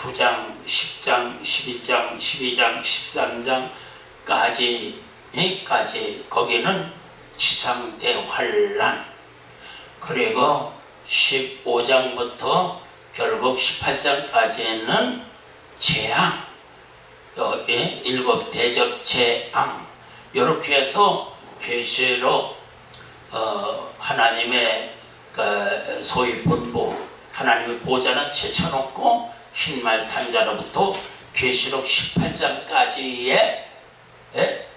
9장 10장 12장 12장 13장까지 까지 거기는 지상대 환란. 그리고 15장부터 결국 18장까지는 재앙 여기 일곱 대접 재앙 이렇게 해서 계시록 어, 하나님의 그 소위 본부 하나님의 보좌는 제쳐놓고 흰말 탄자로부터 계시록 18장까지의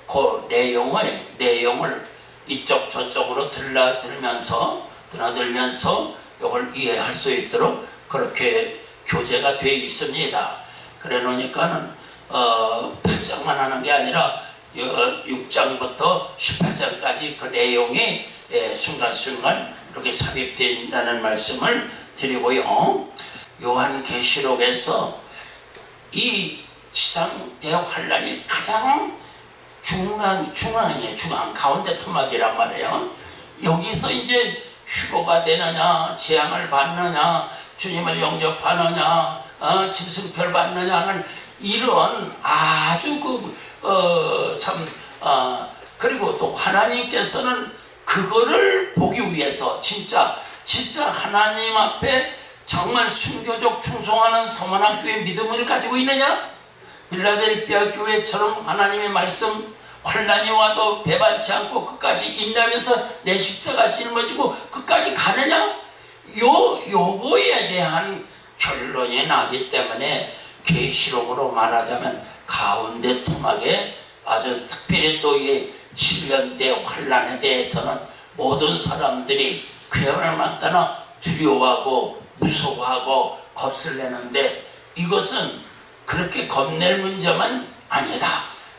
그 내용을 내용을 이쪽 저쪽으로 들라들면서 드나들면서 이걸 이해할 수 있도록 그렇게 교재가 되어 있습니다. 그래 놓으니까는 어, 8장만 하는 게 아니라 6장부터 18장까지 그 내용이 예, 순간순간 이렇게 삽입된다는 말씀을 드리고요. 요한 계시록에서 이 지상 대 환란이 가장 중앙 중앙이에요. 중앙 가운데 토막이란 말이에요. 여기서 이제 휴거가 되느냐, 재앙을 받느냐, 주님을 영접하느냐, 어, 짐승별 받느냐는 이런 아주 그, 어, 참, 어, 그리고 또 하나님께서는 그거를 보기 위해서 진짜, 진짜 하나님 앞에 정말 순교적 충성하는 서만학교의 믿음을 가지고 있느냐? 빌라델피아 교회처럼 하나님의 말씀 환란이 와도 배반치 않고 끝까지 인내하면서 내 십자가 짊어지고 끝까지 가느냐? 요 요거에 대한 결론이 나기 때문에 계시록으로 말하자면 가운데 토막에 아주 특별히 또 이 7년 대 환란에 대해서는 모든 사람들이 그야말로 따나 두려워하고 무서워하고 겁을 내는데 이것은 그렇게 겁낼 문제만 아니다.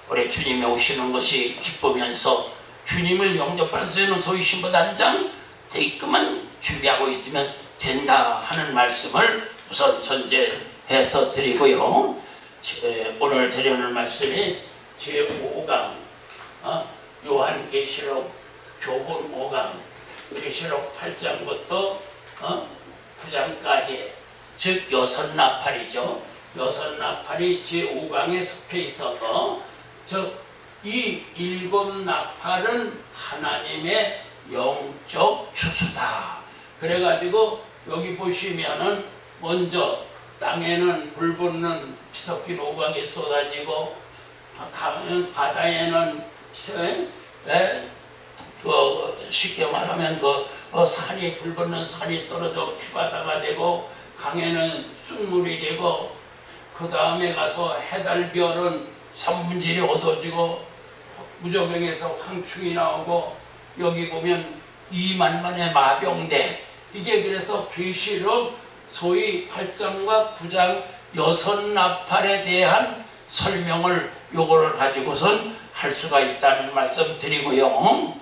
우리 주님이 오시는 것이 기쁘면서 주님을 영접할 수 있는 소위 신부단장 대입만 준비하고 있으면 된다 하는 말씀을 우선 전제해서 드리고요. 제- 오늘 드리는 말씀이 제5강 어? 요한계시록 교본 5강 계시록 8장부터 어? 9장까지 즉 여섯 나팔이죠. 여섯 나팔이 제5강에 속해 있어서 즉 이 일곱 나팔은 하나님의 영적 주수다. 그래가지고 여기 보시면은 먼저 땅에는 불 붙는 피석기 오강이 쏟아지고 바다에는 그 쉽게 말하면 그 어, 불 붙는 산이 떨어져 피바다가 되고 강에는 쑥물이 되고 그 다음에 가서 해달별은 산문질이 어두워지고 무저병에서 황충이 나오고 여기 보면 이만만의 마병대 이게 그래서 계시록 소위 8장과 9장 여섯 나팔에 대한 설명을 요거를 가지고선 할 수가 있다는 말씀 드리고요.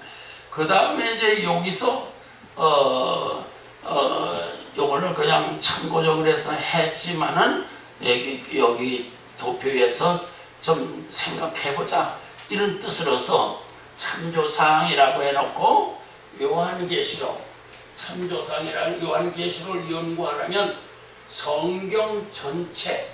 그 다음에 이제 여기서 어, 어, 요거를 그냥 참고적으로 해서 했지만은 여기, 여기 도표에서 좀 생각해보자. 이런 뜻으로서 참조사항이라고 해놓고 요한계시록 참조사항이라는 요한계시록을 연구하려면 성경 전체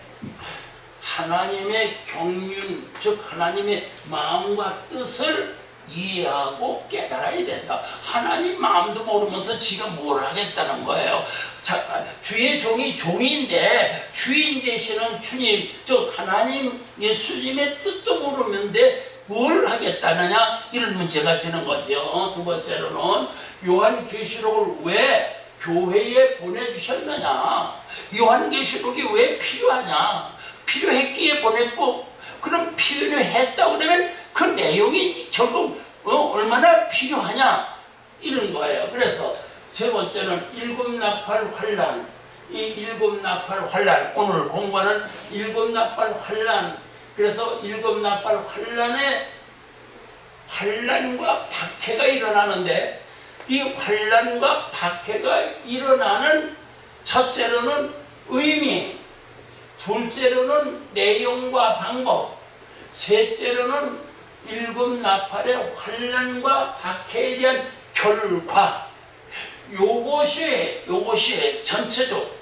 하나님의 경륜 즉 하나님의 마음과 뜻을 이해하고 깨달아야 된다. 하나님 마음도 모르면서 지가 뭘 하겠다는 거예요. 자, 주의 종이 종인데 주인 되시는 주님, 즉 하나님 예수님의 뜻도 모르는데 뭘 하겠다느냐 이런 문제가 되는 거죠. 두 번째로는 요한계시록을 왜 교회에 보내주셨느냐? 요한계시록이 왜 필요하냐? 필요했기에 보냈고 그럼 필요했다 그러면 그 내용이 결국 어, 얼마나 필요하냐 이런 거예요. 그래서 세 번째는 일곱 나팔 환란 이 일곱 나팔 환란 오늘 공부하는 일곱 나팔 환란 그래서 일곱 나팔 환란에 환란과 박해가 일어나는데 이 환란과 박해가 일어나는 첫째로는 의미 둘째로는 내용과 방법, 셋째로는 일곱 나팔의 환란과 박해에 대한 결과 요것이 요것이 전체적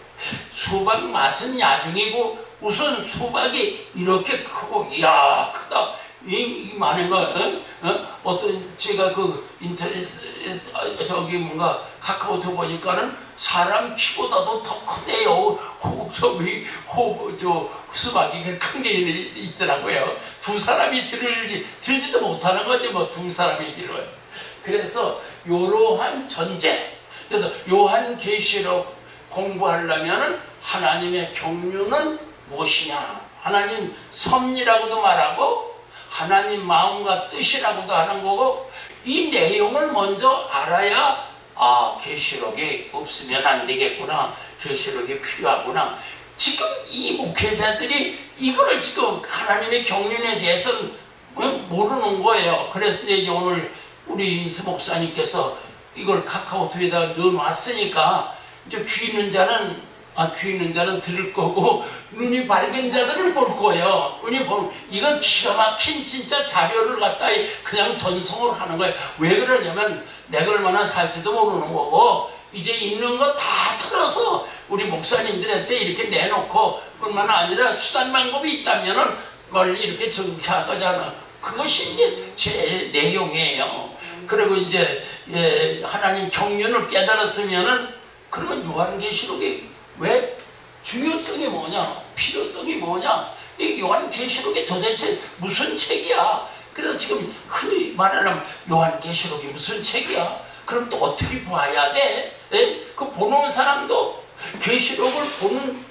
수박 맛은 나중이고 우선 수박이 이렇게 크고 이야 크다 이, 이 많은 거 어? 어? 떤 제가 그 인터넷 저기 뭔가 카카오톡 보니까는 사람 키보다도 더 크대요 호 저기 호저 수박이 큰 게 있더라고요. 두 사람이 들을지 들지도 못하는 거지 뭐 두 사람이 들어요 그래서 이러한 전제 그래서 요한 계시록 공부하려면은 하나님의 경륜은 무엇이냐? 하나님 섭리라고도 말하고 하나님 마음과 뜻이라고도 하는 거고 이 내용을 먼저 알아야 아 계시록이 없으면 안 되겠구나. 계시록이 필요하구나 지금 이 목회자들이 이거를 지금 하나님의 경륜에 대해서는 모르는 거예요 그래서 이제 오늘 우리 인수 목사님께서 이걸 카카오톡에다가 넣어놨으니까 이제 귀 있는 자는 아, 귀 있는 자는 들을 거고 눈이 밝은 자들을 볼 거예요. 눈이 볼 이건 기가 막힌 진짜 자료를 갖다 그냥 전송을 하는 거예요. 왜 그러냐면 내가 얼마나 살지도 모르는 거고 이제 있는 거다 틀어서 우리 목사님들한테 이렇게 내놓고 뿐만 아니라 수단 방법이 있다면은 뭘 이렇게 정리하거잖아. 그것이 이제 제 내용이에요. 그리고 이제 예, 하나님 경륜을 깨달았으면은 그러면 요한계시록이 왜 중요성이 뭐냐 필요성이 뭐냐 이 요한계시록이 도대체 무슨 책이야 그래서 지금 흔히 말하면 요한계시록이 무슨 책이야 그럼 또 어떻게 봐야 돼? 예? 그 보는 사람도 계시록을 보는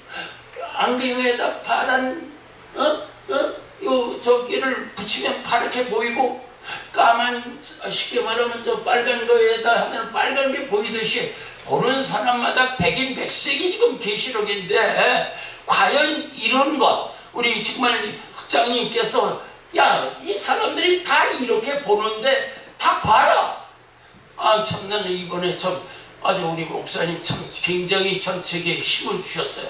안경에다 파란 어? 어? 요 저기를 붙이면 파랗게 보이고 까만 쉽게 말하면 저 빨간 거에다 하면 빨간 게 보이듯이 보는 사람마다 백인 백색이 지금 계시록인데 과연 이런 것 우리 정말 학장님께서 야 이 사람들이 다 이렇게 보는데 다 봐라 아 참 나는 이번에 참 아주 우리 목사님 참 굉장히 전책에 힘을 주셨어요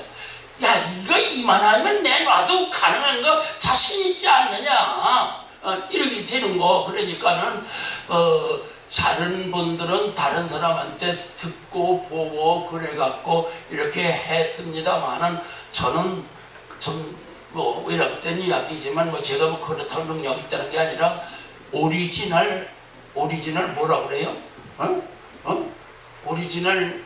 야 이거 이만하면 내놔도 가능한 거 자신 있지 않느냐 어, 이렇게 되는 거 그러니까는 어, 다른 분들은 다른 사람한테 듣고 보고 그래갖고 이렇게 했습니다만은 저는 좀뭐 외람된 이야기지만 뭐 제가 뭐 그렇다고 능력 있다는 게 아니라 오리지널 오리지널 뭐라 그래요? 어? 어? 오리지널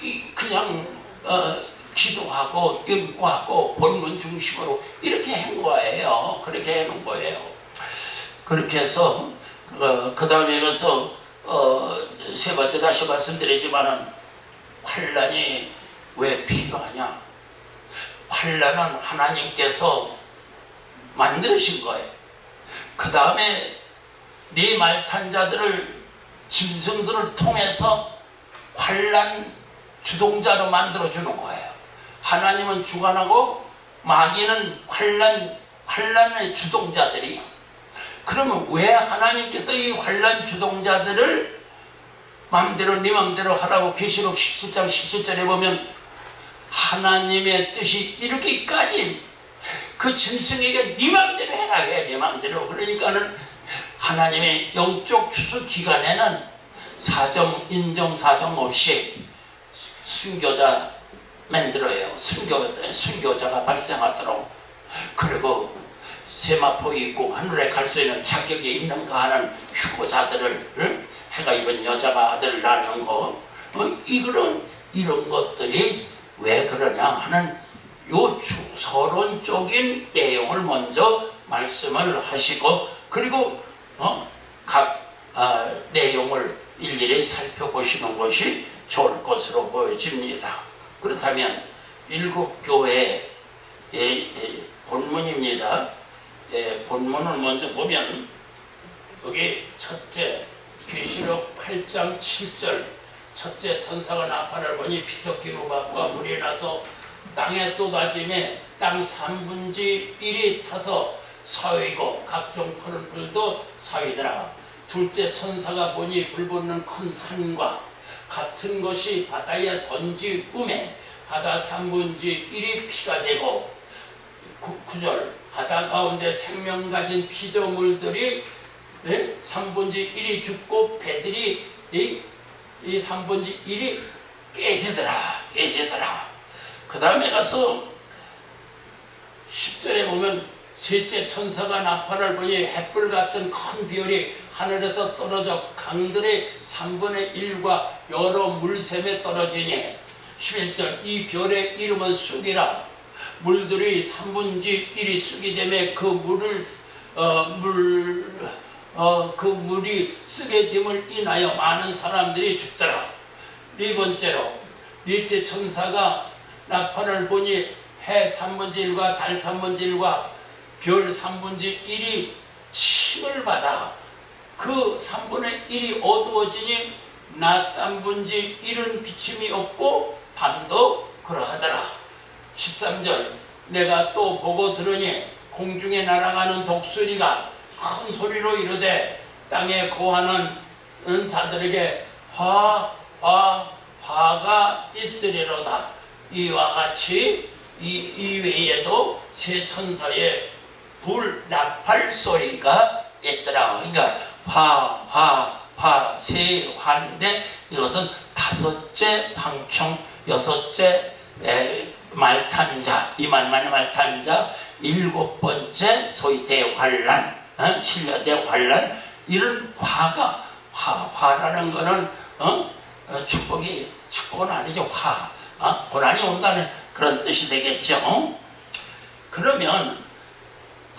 이 그냥 어, 기도하고 연구하고 본문 중심으로 이렇게 한 거예요. 그렇게 해놓은 거예요. 그렇게 해서 어, 그 다음에 가서 어, 세 번째 다시 말씀드리지만은 환란이 왜 필요하냐? 환란은 하나님께서 만드신 거예요. 그 다음에 네 말탄 자들을 짐승들을 통해서 환란 주동자로 만들어 주는 거예요. 하나님은 주관하고 마귀는 환란 환란의 주동자들이요. 그러면 왜 하나님께서 이 환란 주동자들을 마음대로 네 마음대로 하라고 계시록 17장 17절에 보면 하나님의 뜻이 이렇게까지 그 짐승에게 네 마음대로 해라 해 네 마음대로 그러니까는 하나님의 영적 추수 기간에는 사정 인정 사정 없이 순교자 만들어요. 순교, 순교자가 발생하도록. 그리고 세마포 입고 하늘에 갈 수 있는 자격이 있는가 하는 휴고자들을 해가 입은 여자가 아들 낳는 거. 어, 이런 이런 것들이 왜 그러냐 하는 요 서론적인 내용을 먼저 말씀을 하시고 그리고 어, 각 아, 내용을 일일이 살펴보시는 것이 좋을 것으로 보여집니다. 그렇다면 일곱 교회의 본문입니다. 예, 본문을 먼저 보면 여기 첫째 계시록 8장 7절 첫째 천사가 나팔을 보니 비석기로 밖과 물이 나서 땅에 쏟아짐에 땅 3분지 1이 타서 사위고 각종 푸른 불도 사위더라 둘째 천사가 보니 불붙는 큰 산과 같은 것이 바다에 던지음에 바다 3분지 1이 피가 되고 구, 구절 바다 가운데 생명 가진 피조물들이 예? 3분의 1이 죽고 배들이 이, 이 3분의 1이 깨지더라 깨지더라 그 다음에 가서 10절에 보면 셋째 천사가 나팔을 보니 햇불 같은 큰 별이 하늘에서 떨어져 강들의 3분의 1과 여러 물샘에 떨어지니 11절 이 별의 이름은 쑥이라 물들이 3분의 1이 쑥이 되매 그 물을 어, 물, 어, 그 물이 쓰게 됨을 인하여 많은 사람들이 죽더라. 네 번째로 넷째 천사가 나팔을 보니 해 3분의 1과 달 3분의 1과 별 3분의 1이 침을 받아 그 3분의 1이 어두워지니 낮 3분의 1은 비침이 없고 밤도 그러하더라. 13절 내가 또 보고 들으니 공중에 날아가는 독수리가 큰 소리로 이르되 땅에 거하는 자들에게 화, 화, 화가 있으리로다. 이와 같이 이 이외에도 세 천사의 불 나팔 소리가 있더라. 그러니까 화, 화, 화, 세 화인데 이것은 다섯째 황충, 여섯째 에, 말탄자, 이만만의 말탄자, 일곱 번째 소위 대환란, 어? 칠년 대 환란 이런 화가 화, 화라는 거는 어? 어, 축복이 축복은 아니죠 화, 어? 고난이 온다는 그런 뜻이 되겠죠. 그러면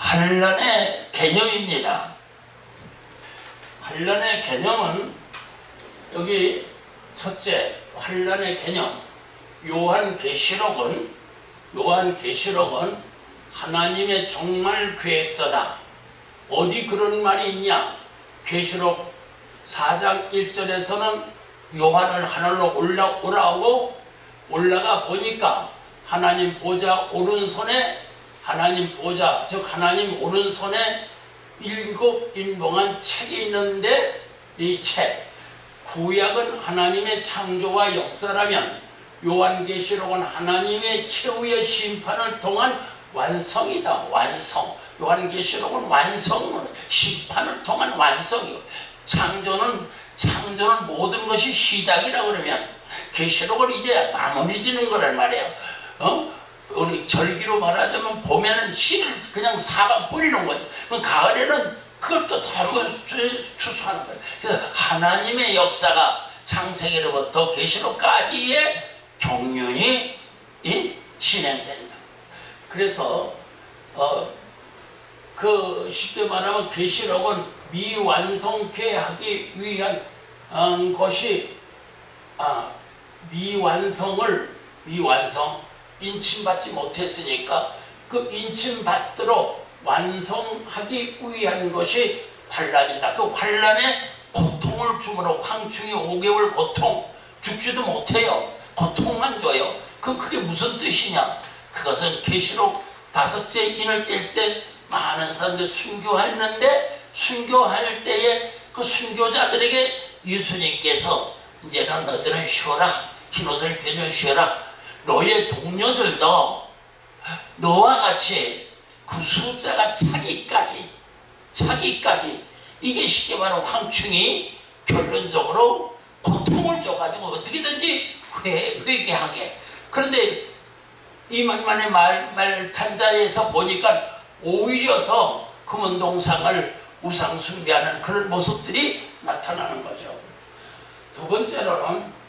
환란의 개념입니다. 환란의 개념은 여기 첫째 환란의 개념 요한 계시록은 요한 계시록은 하나님의 종말 계획서다. 어디 그런 말이 있냐? 계시록 4장 1절에서는 요한을 하늘로 올라오라고 올라가 보니까 하나님 보좌 오른손에 하나님 보좌 즉 하나님 오른손에 일곱 인봉한 책이 있는데 이 책 구약은 하나님의 창조와 역사라면 요한계시록은 하나님의 최후의 심판을 통한 완성이다 완성. 요한계시록은 완성 심판을 통한 완성이요 창조는 창조는 모든 것이 시작이라 그러면 계시록을 이제 마무리 지는 거란 말이에요. 어? 우리 절기로 말하자면 봄에는 씨를 그냥 사과 뿌리는 거예요. 그럼 가을에는 그걸 또 한번 추수하는 거예요. 그래서 하나님의 역사가 창세기로부터 계시록까지의 경륜이 이, 진행된다. 그래서 어, 그 쉽게 말하면 계시록은 미완성케 하기 위한 음, 것이 아, 미완성을 미완성 인침받지 못했으니까 그 인침받도록 완성하기 위한 것이 환란이다. 그 환란에 고통을 주므로 황충이 5개월 고통 죽지도 못해요. 고통만 줘요. 그 그게 무슨 뜻이냐? 그것은 계시록 다섯째 인을 뗄 때 많은 사람들이 순교했는데 순교할 때에 그 순교자들에게 예수님께서 이제는 너희들은 쉬어라 흰옷을 벗어 쉬어라 너의 동료들도 너와 같이 그 숫자가 차기까지 차기까지 이게 쉽게 말하면 황충이 결론적으로 고통을 줘가지고 어떻게든지 회, 회개하게 그런데 이 만만의 말, 말탄자에서 보니까 오히려 더 금은동상을 우상 숭배하는 그런 모습들이 나타나는 거죠. 두 번째로는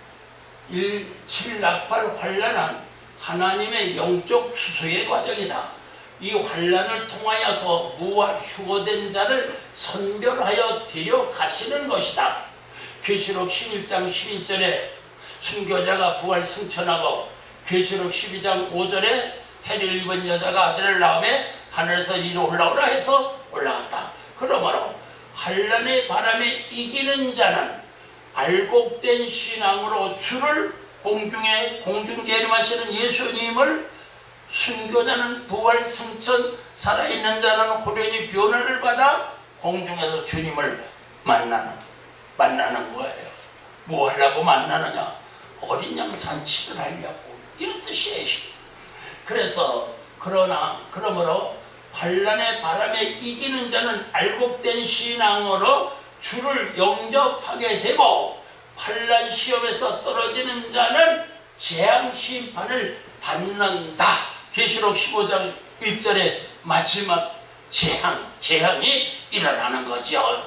일칠낙팔 환란은 하나님의 영적 추수의 과정이다. 이 환란을 통하여서 무와 휴거된 자를 선별하여 데려가시는 것이다. 계시록 11장 12절에 순교자가 부활 승천하고 계시록 12장 5절에 해를 입은 여자가 아들을 낳음에 하늘에서 이리 올라오라 해서 올라갔다. 그러므로 환란의 바람에 이기는 자는 알곡된 신앙으로 주를 공중에 공중 계림하시는 예수님을 순교자는 부활 승천 살아있는 자는 호련히 변화를 받아 공중에서 주님을 만나는 만나는 거예요. 뭐 하려고 만나느냐? 어린 양 잔치를 하려고 이런 뜻이에요. 그래서 그러나 그러므로 환란의 바람에 이기는 자는 알곡된 신앙으로 주를 영접하게 되고 환란 시험에서 떨어지는 자는 재앙 심판을 받는다. 계시록 15장 1절에 마지막 재앙, 재앙이 일어나는 거죠.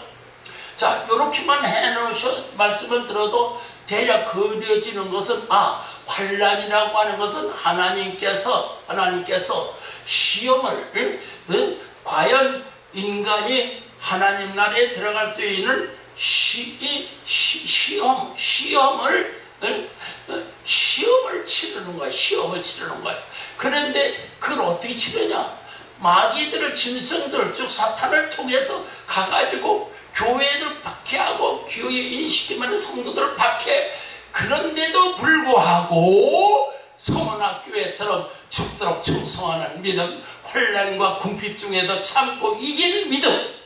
자, 이렇게만 해놓으셔 말씀을 들어도 대략 그려지는 것은 아 환란이라고 하는 것은 하나님께서 하나님께서 시험을 응? 응? 과연 인간이 하나님 나라에 들어갈 수 있는 시, 이, 시, 시험 시험을 응? 응? 시험을 치르는 거야 시험을 치르는 거야 그런데 그걸 어떻게 치르냐 마귀들을 짐승들 즉 사탄을 통해서 가가지고 교회를 박해하고 교회 인식기만한 성도들을 박해 그런데도 불구하고 성원학교회처럼 죽도록 충성하는 믿음 환란과 궁핍 중에도 참고 이기는 믿음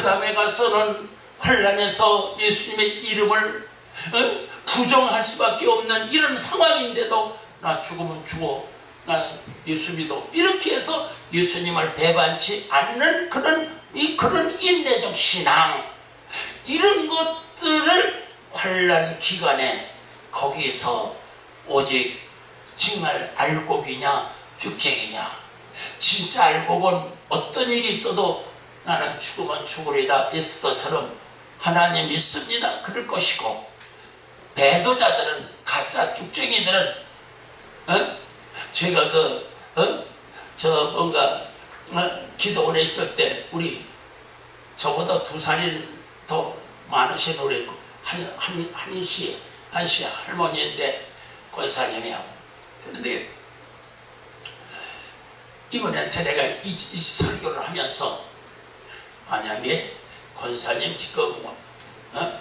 그 다음에 가서는 환란에서 예수님의 이름을 어? 부정할 수밖에 없는 이런 상황인데도 나 죽으면 죽어. 나 예수 믿어. 이렇게 해서 예수님을 배반치 않는 그런 이 그런 인내적 신앙. 이런 것들을 환란 기간에 거기에서 오직 정말 알곡이냐 쭉쟁이냐. 진짜 알곡은 어떤 일이 있어도 나는 죽으면 죽으리다 에스더처럼 하나님 믿습니다 그럴 것이고 배도자들은 가짜 쭉쟁이들은 어? 제가 그 어? 저 뭔가 어? 기도 오래 있을 때 우리 저보다 두 살이 더 많으신 우리 한, 한, 한씨 한씨 할머니인데 권사님이하고 그런데 이번에 내가 이, 이 설교를 하면서 만약에 권사님 지금 어?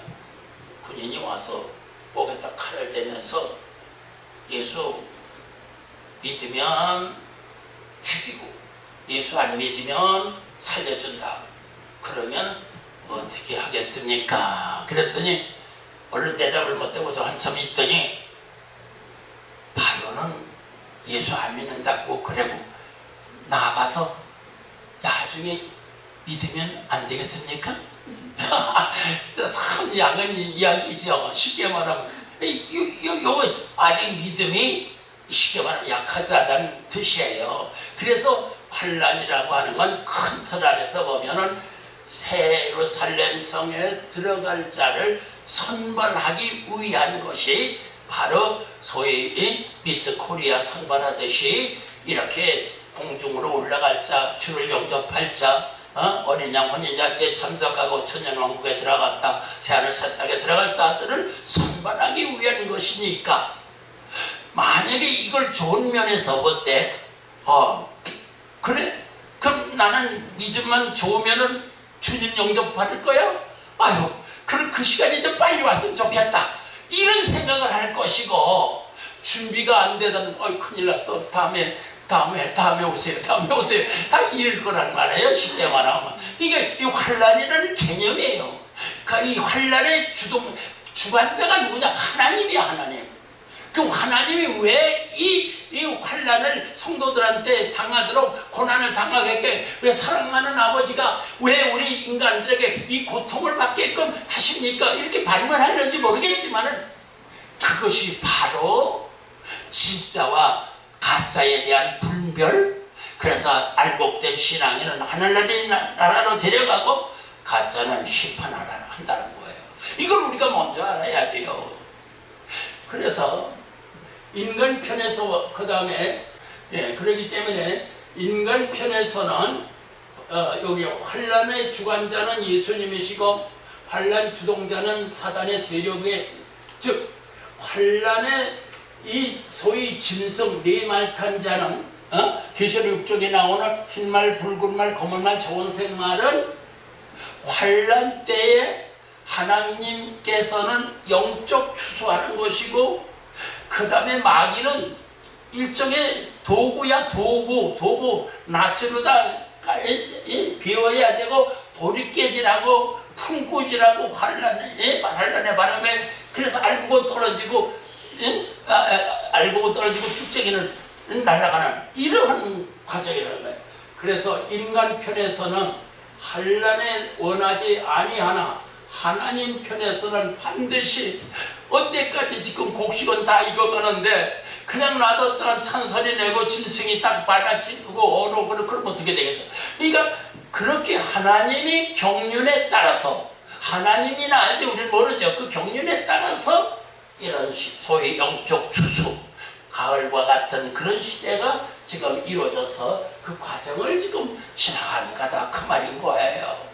군인이 와서 목에다 칼을 대면서 예수 믿으면 죽이고 예수 안 믿으면 살려준다. 그러면 어떻게 하겠습니까? 그랬더니 얼른 대답을 못하고 저 한참 있더니 바로는 예수 안 믿는다고 그러고 나가서 나중에 믿으면 안 되겠습니까? 참 양은 이야기죠. 쉽게 말하면 요, 요, 요 아직 믿음이 쉽게 말하면 약하다는 뜻이에요. 그래서 환란이라고 하는 건 큰 틀 안에서 보면은 새로 살렘 성에 들어갈 자를 선발하기 위한 것이 바로 소위 미스 코리아 선발하듯이 이렇게 공중으로 올라갈 자, 주를 영접할 자, 어? 어린 양 혼인자체에 참석하고 천년왕국에 들어갔다 새하늘 새 땅에 들어갈 자들을 선발하기 위한 것이니까 만약에 이걸 좋은 면에서 볼 때, 어, 그래? 그럼 나는 믿음만 좋으면은 주님 영접 받을 거야? 아유, 그럼 그 시간이 좀 빨리 왔으면 좋겠다. 이런 생각을 할 것이고, 준비가 안 되던, 어이, 큰일 났어. 다음에, 다음에, 다음에 오세요. 다음에 오세요. 다 이럴 거란 말이에요. 쉽게 말하면. 이게 이 환란이라는 개념이에요. 그러니까 이 환란의 주동, 주관자가 누구냐? 하나님이야, 하나님. 그 하나님이 왜이 이 환란을 성도들한테 당하도록 고난을 당하게끔 왜 사랑하는 아버지가 왜 우리 인간들에게 이 고통을 받게끔 하십니까? 이렇게 반문하는지 모르겠지만은 그것이 바로 진짜와 가짜에 대한 분별 그래서 알곡된 신앙에는 하늘나라로 데려가고 가짜는 심판하라 한다는 거예요. 이걸 우리가 먼저 알아야 돼요. 그래서 인간 편에서 그 다음에 예, 그러기 때문에 인간 편에서는 어, 여기 환란의 주관자는 예수님이시고 환란 주동자는 사단의 세력의 즉 환란의 이 소위 짐승 네말탄 자는 어? 계시록 6쪽에 나오는 흰말, 붉은말, 검은말, 저원색말은 환란 때에 하나님께서는 영적 추수하는 것이고 그 다음에 마귀는 일종의 도구야 도구 도구 나스루다 비워야 되고 돌이 깨지라고 풍구지라고 환란에 환란의 바람에 그래서 알고 떨어지고 아, 아, 알고 떨어지고 쭉쟁이는 날아가는 이러한 과정이라는 거예요. 그래서 인간 편에서는 한란에 원하지 아니하나 하나님 편에서는 반드시 언제까지 지금 곡식은 다 익어가는데 그냥 놔뒀다가 찬소리 내고 짐승이 딱 밟아치고 어느 그러 그럼 어떻게 되겠어? 그러니까 그렇게 하나님이 경륜에 따라서 하나님이나 아직 우리는 모르죠. 그 경륜에 따라서 이런 시- 소위 영적 추수 가을과 같은 그런 시대가 지금 이루어져서 그 과정을 지금 지나가는 거다 그 말인 거예요.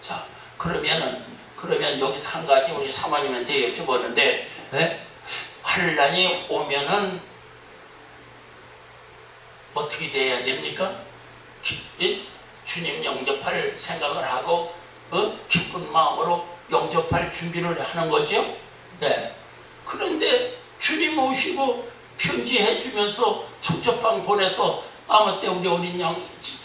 자 그러면은 그러면 여기서 한 가지 우리 사모님한테 여쭤보는데 네? 환란이 오면은 어떻게 돼야 됩니까? 기- 이? 주님 영접할 생각을 하고 어? 기쁜 마음으로 영접할 준비를 하는 거죠. 네. 그런데 주님 오시고 편지해 주면서 청첩방 보내서 아무 때 우리 어린 양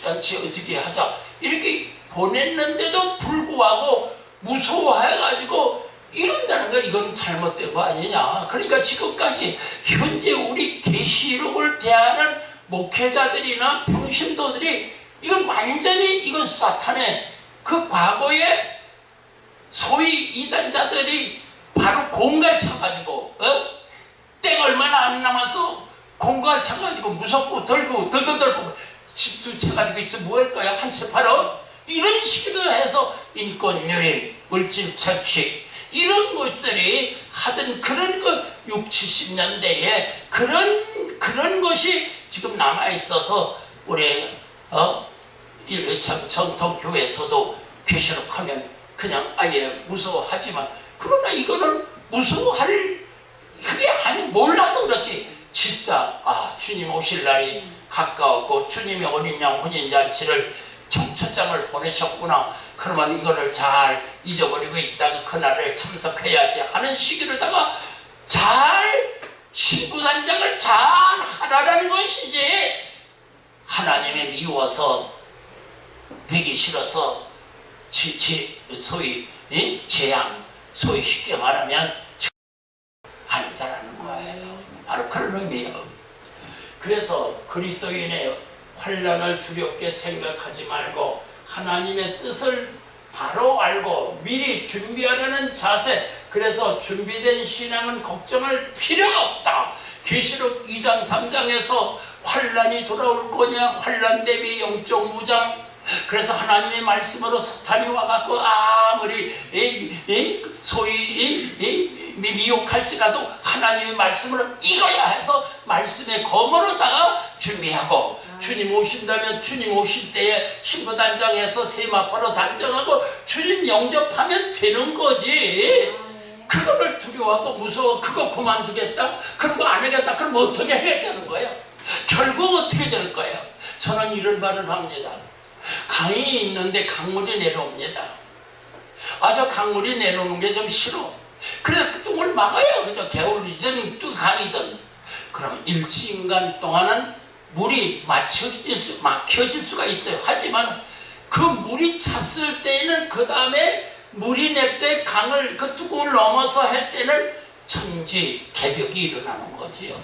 잔치 어떻게 하자 이렇게 보냈는데도 불구하고 무서워해가지고 이런다는 건 이건 잘못된 거 아니냐. 그러니까 지금까지 현재 우리 계시록을 대하는 목회자들이나 평신도들이 이건 완전히 이건 사탄의 그 과거에 소위 이단자들이 바로 공갈 차가지고 어? 땡 얼마나 안 남아서 공갈 차가지고 무섭고 덜고 덜덜덜고 집도 차가지고 있어 뭐할 거야? 한 채 팔아 이런 식으로 해서 인권유린 물질 착취. 이런 것들이 하던 그런 그 6, 70년대에 그런 그런 것이 지금 남아 있어서 우리 어? 이- 참 정통 교회에서도 계시록하면 그냥 아예 무서워하지만 그러나 이거는 무서워할 그게 아니 몰라서 그렇지. 진짜 아 주님 오실 날이 가까웠고 주님의 어린 양 혼인 잔치를 청첩장을 보내셨구나. 그러면 이거를 잘 잊어버리고 있다가 그날에 참석해야지 하는 시기로다가 잘 신부 단장을 잘 하라라는 것이지. 하나님의 미워서 되기 싫어서 지, 지, 소위 이? 재앙 소위 쉽게 말하면 아니다라는 거예요. 바로 그런 의미예요. 그래서 그리스도인의 환란을 두렵게 생각하지 말고 하나님의 뜻을 바로 알고 미리 준비하려는 자세. 그래서 준비된 신앙은 걱정할 필요가 없다. 계시록 2장 3장에서 환란이 돌아올 거냐 환란 대비 영적 무장 그래서 하나님의 말씀으로 사탄이 와갖고 아무리 이, 이, 소위 이, 이, 미혹할지라도 하나님의 말씀으로 이거야 해서 말씀의 검으로다가 준비하고 주님 오신다면 주님 오실 때에 신부 단장에서 세마파로 단장하고 주님 영접하면 되는 거지. 그거를 두려워하고 무서워 그거 그만두겠다? 그런 거 안 하겠다? 그럼 어떻게 해야 되는 거예요? 결국 어떻게 될 거예요? 저는 이런 말을 합니다 강이 있는데 강물이 내려옵니다. 아, 저 강물이 내려오는 게 좀 싫어. 그래서 그 똥을 막아요. 그죠? 개울이든 또 강이든. 그럼 일시인간 동안은 물이 막혀질, 수, 막혀질 수가 있어요. 하지만 그 물이 찼을 때에는 그 다음에 물이 냅때 강을 그 뚜껑을 넘어서 할 때는 천지 개벽이 일어나는 거지요.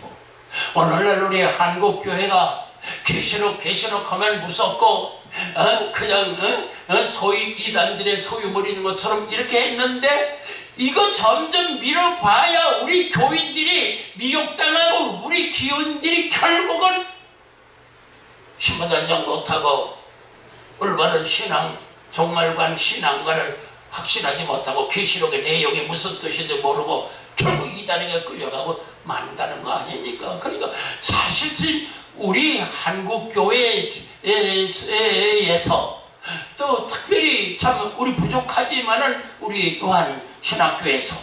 오늘날 우리 한국 교회가 계시록 계시록 하면 무섭고 어? 그냥 어? 어? 소위 이단들의 소유물 있는 것처럼 이렇게 했는데 이거 점점 밀어봐야 우리 교인들이 미혹당하고 우리 기혼들이 결국은 신부단장 못하고 올바른 신앙 종말관 신앙과를 확신하지 못하고 계시록의 내용이 무슨 뜻인지 모르고 결국 이단에게 끌려가고 만다는 거 아닙니까? 그러니까 사실 우리 한국 교회 에서. 또 특별히 참 우리 부족하지만은 우리 요한 신학교에서.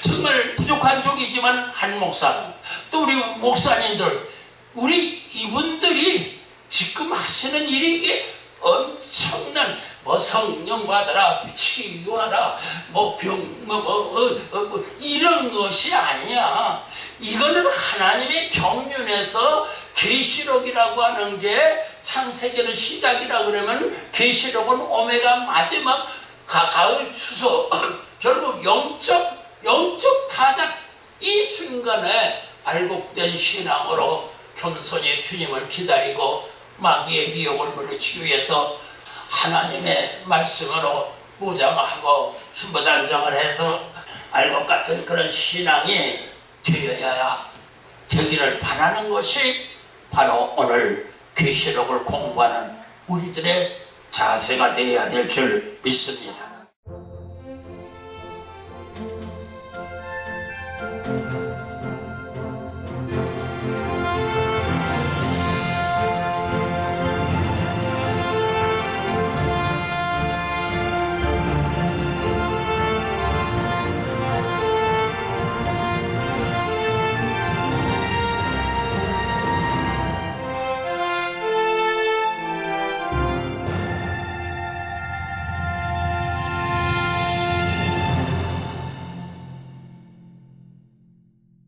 정말 부족한 쪽이지만 한 목사 또 우리 목사님들. 우리 이분들이 지금 하시는 일이 이게 엄청난 뭐 성령 받아라 치유하라 뭐병뭐 뭐, 어, 어, 뭐 이런 것이 아니야. 이거는 하나님의 경륜에서 계시록이라고 하는 게 창세기는 시작이라 그러면 계시록은 오메가 마지막 가, 가을 추석. 결국 영적 영적 타작 이 순간에 발복된 신앙으로 겸손히 주님을 기다리고 마귀의 미혹을 물리치기 위해서 하나님의 말씀으로 무장하고 신부단장을 해서 알것 같은 그런 신앙이 되어야 되기를 바라는 것이 바로 오늘 계시록을 공부하는 우리들의 자세가 되어야 될 줄 믿습니다.